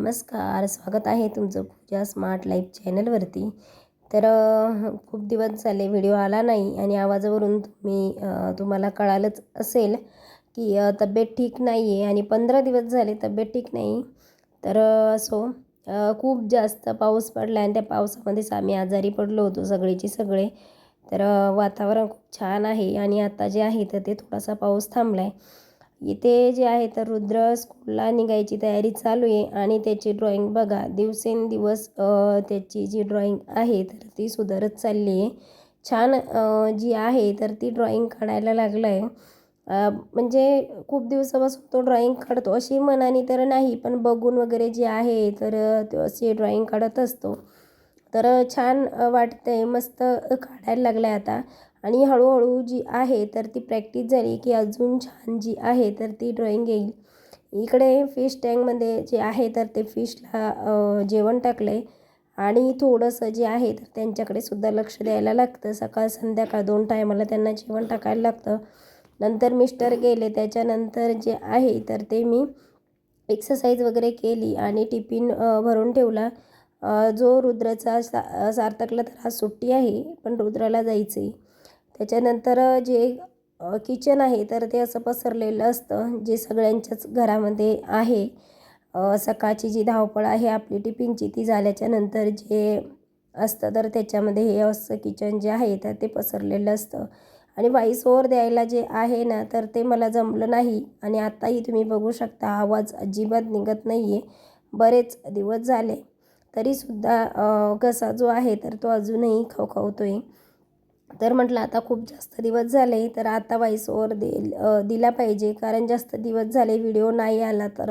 नमस्कार स्वागत आहे तुमचं पूजा स्मार्ट लाईफ चॅनलवरती तर खूप दिवस झाले व्हिडिओ आला नाही आणि आवाजावरून तुम्ही तुम्हाला कळालंच असेल की तब्येत ठीक नाही आहे आणि पंधरा दिवस झाले तब्येत ठीक नाही. तर असो खूप जास्त पाऊस पडला आणि त्या पावसामध्येच आम्ही आजारी पडलो होतो सगळेचे सगळे. तर वातावरण खूप छान आहे आणि आता जे आहे तर ते थोडासा पाऊस थांबला आहे इथे जे आहे तर रुद्र स्कूलला निघायची तयारी चालू आहे आणि त्याची ड्रॉइंग बघा दिवसेंदिवस त्याची जी ड्रॉइंग आहे तर ती सुधारत चालली आहे. छान जी आहे तर ती ड्रॉइंग काढायला लागलं आहे म्हणजे खूप दिवसापासून तो ड्रॉइंग काढतो अशी मनाने तर नाही पण बघून वगैरे जे आहे तर तो अशी ड्रॉइंग काढत असतो. तर छान वाटतंय मस्त काढायला लागलं आहे आता. आणि हळूहळू जी आहे तर ती प्रॅक्टिस झाली की अजून छान जी आहे तर ती ड्रॉईंग येईल. इकडे फिश टँकमध्ये जे आहे तर ते फिशला जेवण टाकलं आहे आणि थोडंसं जे आहे तर त्यांच्याकडे सुद्धा लक्ष द्यायला लागतं. सकाळ संध्याकाळ दोन टायमाला त्यांना जेवण टाकायला लागतं. नंतर मिस्टर गेले त्याच्यानंतर जे आहे तर ते मी एक्सरसाइज वगैरे केली आणि टिफिन भरून ठेवला. जो रुद्राचा सा सार्थकला तर आज सुट्टी आहे पण रुद्राला जायचं आहे त्याच्यानंतर जे किचन आहे तर ते असं पसरलेलं असतं जे सगळ्यांच्याच घरामध्ये आहे. सकाळची जी धावपळ आहे आपली टिफिनची ती झाल्याच्यानंतर जे असतं तर त्याच्यामध्ये हे असं किचन जे आहे तर ते पसरलेलं असतं. आणि व्हॉईस ओवर द्यायला जे आहे ना तर ते मला जमलं नाही. आणि आत्ताही तुम्ही बघू शकता आवाज अजिबात निघत नाही आहे बरेच दिवस झाले तरीसुद्धा घसा जो आहे तर तो अजूनही खवखवतो आहे तर म्हटलं आता खूप जास्त दिवस झाले तर आता वॉईस ओवर दे दिला पाहिजे. कारण जास्त दिवस झाले व्हिडिओ नाही आला तर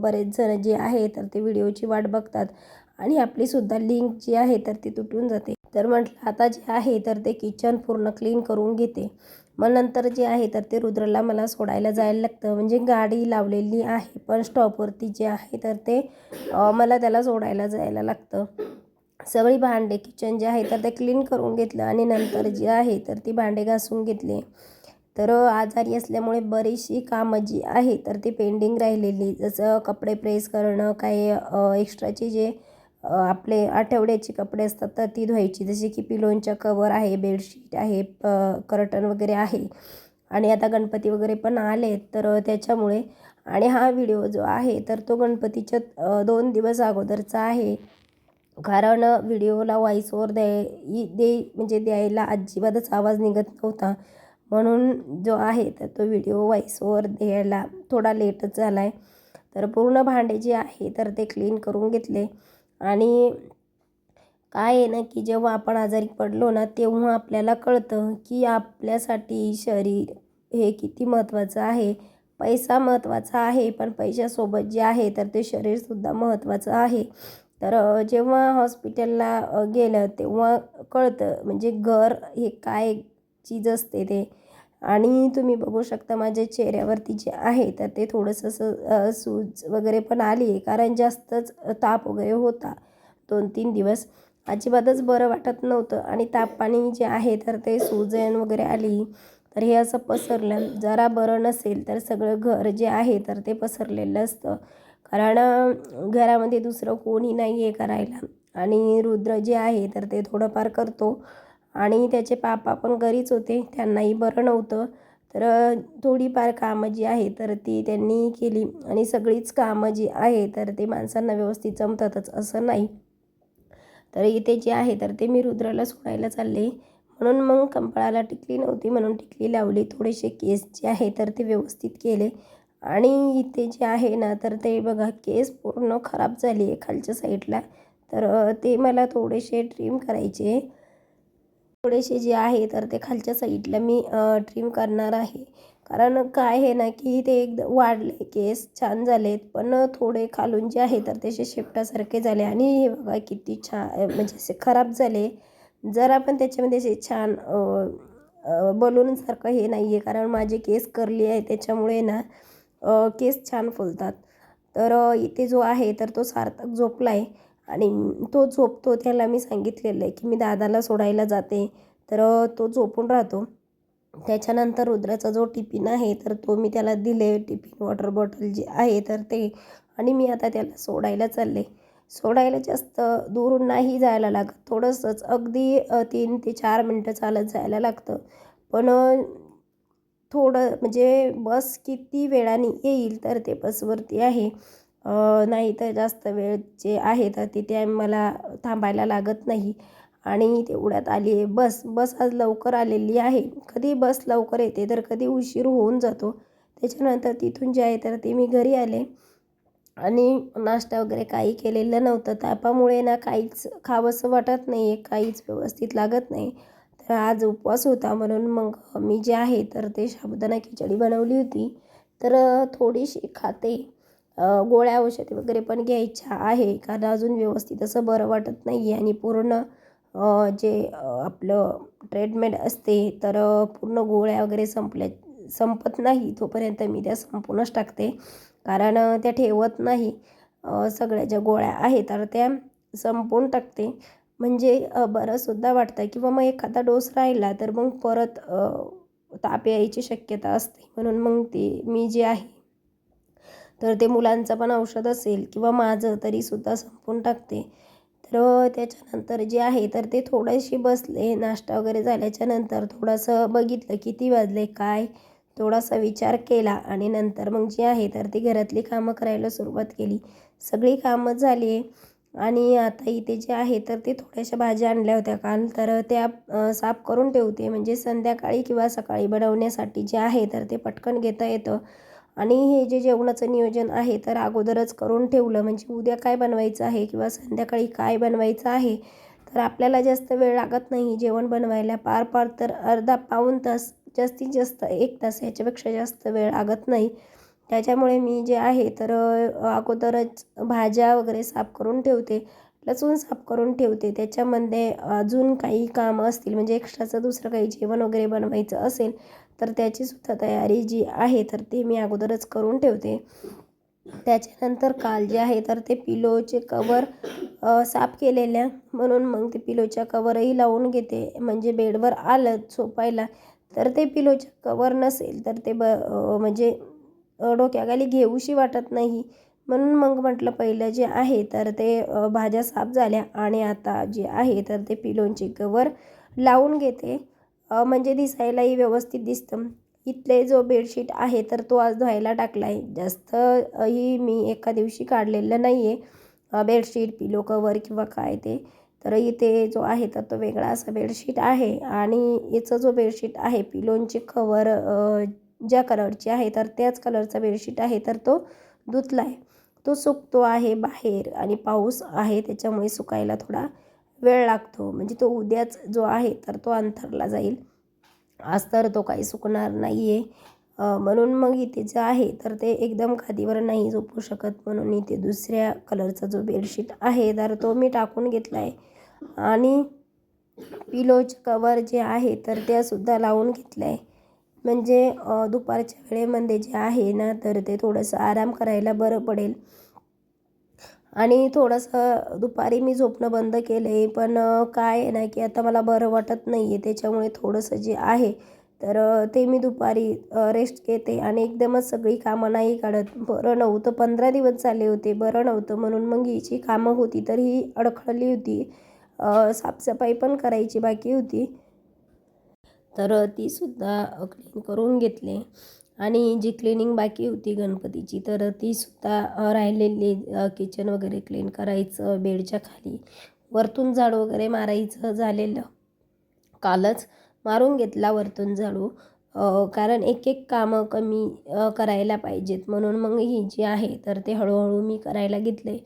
बरेच जण जे आहे तर ते व्हिडिओची वाट बघतात. आणि आपलीसुद्धा लिंक जी आहे तर ती तुटून जाते. तर म्हटलं आता जे आहे तर ते किचन पूर्ण क्लीन करून घेते. मग नंतर जे आहे तर ते रुद्रला मला सोडायला जायला लागतं. म्हणजे गाडी लावलेली आहे पण स्टॉपवरती जे आहे तर ते मला त्याला सोडायला जायला लागतं. सगळी भांडे किचन जे आहे तर ते क्लीन करून घेतलं आणि नंतर जे आहे तर ती भांडे घासून घेतले. तर आजारी असल्यामुळे बरीचशी कामं जी आहे तर ती पेंडिंग राहिलेली. जसं कपडे प्रेस करणं काही एक्स्ट्राचे जे आपले आठवड्याचे कपडे असतात तर ती धुवायची. जसे की पिलोनच्या कवर आहे बेडशीट आहे कर्टन वगैरे आहे. आणि आता गणपती वगैरे पण आले तर त्याच्यामुळे. आणि हा व्हिडिओ जो आहे तर तो गणपतीच्या दोन दिवस अगोदरचा आहे. कारण व्हिडिओला व्हॉइस ओवर द्याय दे म्हणजे द्यायला अजिबातच आवाज निघत नव्हता. म्हणून जो आहे तर तो व्हिडिओ व्हॉइस ओवर द्यायला थोडा लेटच झाला आहे तर पूर्ण भांडे जे आहे तर ते क्लीन करून घेतले. आणि काय आहे ना की जेव्हा आपण आजारी पडलो ना तेव्हा आपल्याला कळतं की आपल्यासाठी शरीर हे किती महत्त्वाचं आहे. पैसा महत्त्वाचा आहे पण पैशासोबत जे आहे तर ते शरीरसुद्धा महत्त्वाचं आहे. तर जेव्हा हॉस्पिटलला गेलं तेव्हा कळतं म्हणजे घर हे काय चीज असते ते. आणि तुम्ही बघू शकता माझ्या चेहऱ्यावरती जे आहे तर ते थोडंसं असं सूज वगैरे पण आली आहे. कारण जास्तच ताप वगैरे होता दोन तीन दिवस. अजिबातच बरं वाटत नव्हतं. आणि ताप पाणी जे आहे तर ते सूजन वगैरे आली. तर हे असं पसरलं. जरा बरं नसेल तर सगळं घर जे आहे तर ते पसरलेलं असतं. कारण घरामध्ये दुसरं कोणी नाही आहे करायला. आणि रुद्र जे आहे तर ते थोडंफार करतो. आणि त्याचे पापा पण घरीच होते त्यांनाही बरं नव्हतं. तर थोडीफार कामं जी आहे तर ती त्यांनी केली. आणि सगळीच कामं जी आहे तर ते माणसांना व्यवस्थित जमतातच असं नाही. तर इथे जे आहे तर ते मी रुद्राला सोडायला चालले. म्हणून मग कंपाळाला टिकली नव्हती. म्हणून टिकली लावली. थोडेसे केस जे आहे तर ते व्यवस्थित केले. आणि इथे जे आहे ना तर ते बघा केस पूर्ण खराब झाली आहे खालच्या साईडला. तर ते मला थोडेसे ट्रिम करायचे थोडेसे जे आहे तर ते खालच्या साईडला मी ट्रिम करणार आहे. कारण काय आहे ना की ते एकदम वाढले केस छान झालेत. पण थोडे खालून जे आहे तर त्याचे शेपटासारखे झाले. आणि हे बघा किती छान म्हणजे असे खराब झाले. जर आपण त्याच्यामध्ये असे छान बलूनसारखं हे नाही आहे कारण माझे केस करली आहे त्याच्यामुळे ना केस छान फुलतात. तर इथे जो आहे तर तो सार्थक झोपला आहे आणि तो झोपतो त्याला मी सांगितलेलं आहे की मी दादाला सोडायला जाते. तर तो झोपून राहतो. त्याच्यानंतर रुद्राचा जो टिफिन आहे तर तो मी त्याला दिले. टिफिन वॉटर बॉटल जे आहे तर ते. आणि मी आता त्याला सोडायला चालले. सोडायला जास्त दूर नाही जायला लागत. थोडंसंच अगदी तीन ते चार मिनटं चालत जायला लागतं. पण थोडं म्हणजे बस किती वेळाने येईल तर ते बसवरती आहे. नाही तर जास्त वेळ जे आहे तर तिथे मला थांबायला लागत नाही. आणि तेवढ्यात आली आहे बस. बस आज लवकर आलेली आहे. कधी बस लवकर येते तर कधी उशीर होऊन जातो. त्याच्यानंतर तिथून जे आहे तर ते मी घरी आले. आणि नाश्ता वगैरे काही केलेलं नव्हतं. तापामुळे ना काहीच खावंसं वाटत नाही आहे काहीच व्यवस्थित लागत नाही. तर आज उपवास होता म्हणून मग मी जे आहे तर ते साबुदाणा खिचडी बनवली होती. तर थोडीशी खाते. गोळ्या औषधी वगैरे पण घ्यायच्या आहे. कारण अजून व्यवस्थित असं बरं वाटत नाही आहे आणि पूर्ण जे आपलं ट्रीटमेंट असते तर पूर्ण गोळ्या वगैरे संपल्या संपत नाही. तोपर्यंत मी त्या संपूनच टाकते. कारण त्या ठेवत नाही. सगळ्या ज्या गोळ्या आहेत तर त्या संपवून टाकते. म्हणजे बरंसुद्धा वाटतं किंवा मग एखादा डोस राहिला तर मग परत ताप यायची शक्यता असते. म्हणून मग ते मी जे आहे तर ते मुलांचं पण औषध असेल किंवा माझं तरीसुद्धा संपून टाकते. तर त्याच्यानंतर जे आहे तर ते थोडेसे बसले नाश्ता वगैरे झाल्याच्यानंतर थोडंसं बघितलं किती वाजले काय थोडासा विचार केला आणि नंतर मग जे आहे तर ती घरातली कामं करायला सुरुवात केली. सगळी कामं झाली. आहे आणि आता इथे जे आहे तर ते थोड्याशा भाज्या आणल्या होत्या. काल तर त्या साफ करून ठेवते. म्हणजे संध्याकाळी किंवा सकाळी बनवण्यासाठी जे आहे तर ते पटकन घेता येतं. आणि हे जे जेवणाचं नियोजन आहे तर अगोदरच करून ठेवलं. म्हणजे उद्या काय बनवायचं आहे किंवा संध्याकाळी काय बनवायचं आहे तर आपल्याला जास्त वेळ लागत नाही. जेवण बनवायला पार पार तर अर्धा पाऊण तास जास्तीत जास्त एक तास याच्यापेक्षा जास्त वेळ लागत नाही. त्याच्यामुळे मी जे आहे तर अगोदरच भाज्या वगैरे साफ करून ठेवते. लसूण साफ करून ठेवते. त्याच्यामध्ये अजून काही कामं असतील म्हणजे एक्स्ट्राचं दुसरं काही जेवण वगैरे बनवायचं असेल तर त्याचीसुद्धा तयारी जी आहे तर ती मी अगोदरच करून ठेवते. त्याच्यानंतर काल जे आहे तर ते पिलोचे कवर साफ केलेल्या. म्हणून मग ते पिलोच्या कवरही लावून घेते. म्हणजे बेडवर आलं झोपायला तर ते पिलोच्या कवर नसेल तर ते ब म्हणजे डोक्याखाली घेऊशी वाटत नाही. म्हणून मग म्हटलं पहिलं जे आहे तर ते भाज्या साफ झाल्या आणि आता जे आहे तर ते पिलोंचे कवर लावून घेते. म्हणजे दिसायलाही व्यवस्थित दिसतं. इथले जो बेडशीट आहे तर तो आज धुवायला टाकला आहे. जास्त ही मी एका दिवशी काढलेलं नाही आहे बेडशीट पिलो कवर किंवा काय ते. तर इथे जो आहे तर तो वेगळा असा बेडशीट आहे. आणि याचं जो बेडशीट आहे पिलोंचे कवर ज्या कलरची आहे तर त्याच कलरचा बेडशीट आहे तर तो धुतला आहे. तो सुकतो आहे बाहेर आणि पाऊस आहे त्याच्यामुळे सुकायला थोडा वेळ लागतो. म्हणजे तो उद्याच जो आहे तर तो अंथरला जाईल. आज तर तो काही सुकणार नाही आहे म्हणून मग इथे जे आहे तर ते एकदम खादीवर नाही झोपू शकत. म्हणून इथे दुसऱ्या कलरचा जो बेडशीट आहे तर तो मी टाकून घेतला आहे आणि पिलोचे कवर जे आहे तर त्यासुद्धा लावून घेतलं आहे म्हणजे दुपारच्या वेळेमध्ये जे आहे ना तर ते थोडंसं आराम करायला बरं पडेल. आणि थोडंसं दुपारी मी झोपणं बंद केलं आहे पण काय आहे ना की आता मला बरं वाटत नाही आहे त्याच्यामुळे थोडंसं जे आहे तर ते मी दुपारी रेस्ट घेते आणि एकदमच सगळी कामं नाही काढत. बरं नव्हतं पंधरा दिवस झाले होते बरं नव्हतं. म्हणून मग हिची कामं होती तर ही अडखळली होती. साफसफाई पण करायची बाकी होती. तर तीसुद्धा क्लीन करून घेतले. आणि जी क्लिनिंग बाकी होती गणपतीची तर तीसुद्धा राहिलेली किचन वगैरे क्लीन करायचं बेडच्या खाली. वरतून झाडू वगैरे मारायचं झालेलं. कालच मारून घेतला वरतून झाडू. कारण एक एक कामं कमी करायला पाहिजेत. म्हणून मग ही जी आहे तर ते हळूहळू मी करायला घेतले.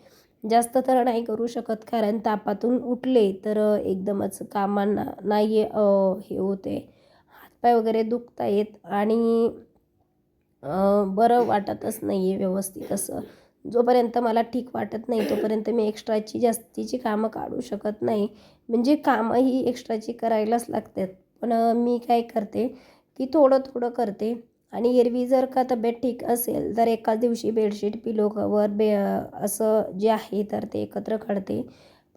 जास्त तर नाही करू शकत कारण तापातून उठले तर एकदमच कामांना नाही हे होते. पाय वगैरे दुखत आहेत आणि बरं वाटतच नाही आहे व्यवस्थित असं. जोपर्यंत मला ठीक वाटत नाही तोपर्यंत मी एक्स्ट्राची जास्तीची कामं काढू शकत नाही. म्हणजे कामं ही एक्स्ट्राची करायलाच लागतात. पण मी काय करते की थोडं थोडं करते. आणि एरवी जर का तब्येत ठीक असेल तर एकाच दिवशी बेडशीट पिलो कवर बे असं जे आहे तर ते एकत्र काढते.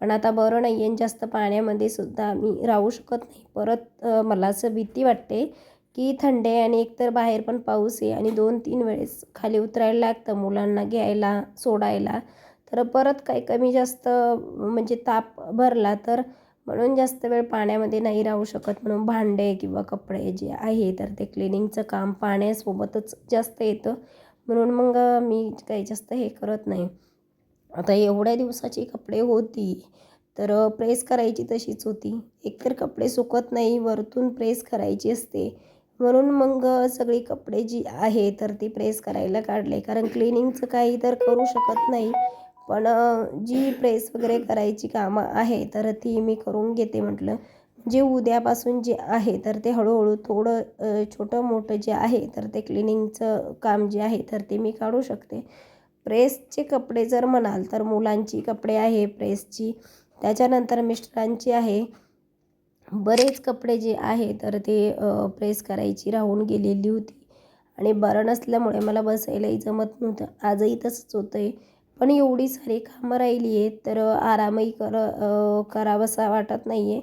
पण आता बरं नाही आहे जास्त पाण्यामध्ये सुद्धा मी राहू शकत नाही. परत मला असं भीती वाटते की थंड आहे आणि एकतर बाहेर पण पाऊस आहे आणि दोन तीन वेळेस खाली उतरायला लागतं मुलांना घ्यायला सोडायला. तर परत काही कमी जास्त म्हणजे ताप भरला तर म्हणून जास्त वेळ पाण्यामध्ये नाही राहू शकत. म्हणून भांडे किंवा कपडे जे आहे तर ते क्लिनिंगचं काम पाण्यासोबतच जास्त येतं. म्हणून मग मी काही जास्त हे करत नाही. आता एवढ्या दिवसाची कपडे होती तर प्रेस करायची तशीच होती. एकतर कपडे सुकत नाही वरतून प्रेस करायची असते. म्हणून मग सगळी कपडे जी आहे तर ती प्रेस करायला काढले. कारण क्लिनिंगचं काही तर करू शकत नाही. पण जी प्रेस वगैरे करायची कामं आहे तर ती मी करून घेते म्हटलं. जे उद्यापासून जे आहे तर ते हळूहळू थोडं छोटं मोठं जे आहे तर ते क्लिनिंगचं काम जे आहे तर ते मी काढू शकते. प्रेसचे कपडे जर म्हणाल तर मुलांची कपडे आहे प्रेसची. त्याच्यानंतर मिस्टरांची आहे. बरेच कपडे जे आहे तर ते प्रेस करायची राहून गेलेली होती. आणि बरं नसल्यामुळे मला बसायलाही जमत नव्हतं. आजही तसंच होतं आहे पण एवढी सारी कामं राहिली आहेत तर आरामही कर करावंसा वाटत नाही आहे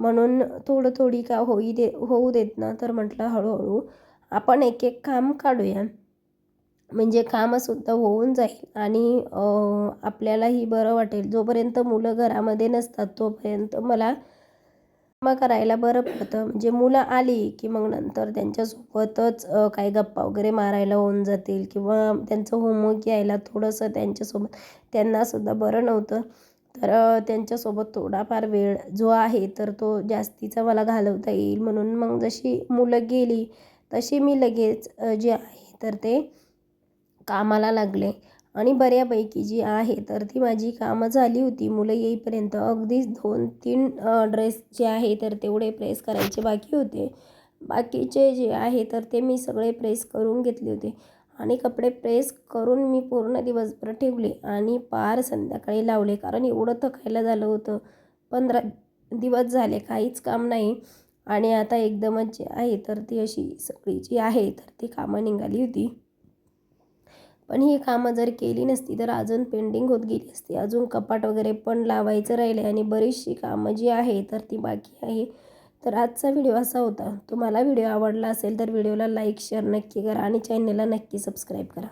म्हणून थोडं थोडी का होई दे होऊ देत ना? तर म्हटलं हळूहळू आपण एक एक काम काढूया. म्हणजे कामंसुद्धा होऊन जाईल आणि आपल्यालाही बरं वाटेल. जोपर्यंत मुलं घरामध्ये नसतात तोपर्यंत मला कामं करायला बरं पडतं. म्हणजे मुलं आली की मग नंतर त्यांच्यासोबतच काही गप्पा वगैरे मारायला होऊन जातील किंवा त्यांचं होमवर्क यायला थोडंसं त्यांच्यासोबत त्यांनासुद्धा बरं नव्हतं. तर त्यांच्यासोबत थोडाफार वेळ जो आहे तर तो जास्तीचा मला घालवता येईल. म्हणून मग जशी मुलं गेली तशी मी लगेच जे आहे तर ते कामाला लागले. आणि बऱ्यापैकी जी आहे तर ती माझी कामं झाली होती. मुलं येईपर्यंत अगदीच दोन तीन ड्रेस जे आहे तर तेवढे प्रेस करायचे बाकी होते. बाकीचे जे आहे तर ते मी सगळे प्रेस करून घेतले होते. आणि कपडे प्रेस करून मी पूर्ण दिवसभर ठेवले आणि पार संध्याकाळी लावले कारण एवढं थकायला झालं होतं. पंधरा दिवस झाले काहीच काम नाही. आणि आता एकदमच जे आहे तर ती अशी सगळी जी आहे तर ती कामं निघाली होती. पण ही कामं जर केली नसती तर अजून पेंडिंग होत गेली असती. अजून कपाट वगैरे पण लावायचं राहिले आणि बरीचशी कामं जी आहे तर ती बाकी आहे. तर आजचा व्हिडिओ असा होता. तुम्हाला व्हिडिओ आवडला असेल तर व्हिडिओला लाईक शेअर नक्की करा आणि चॅनलला नक्की सबस्क्राईब करा.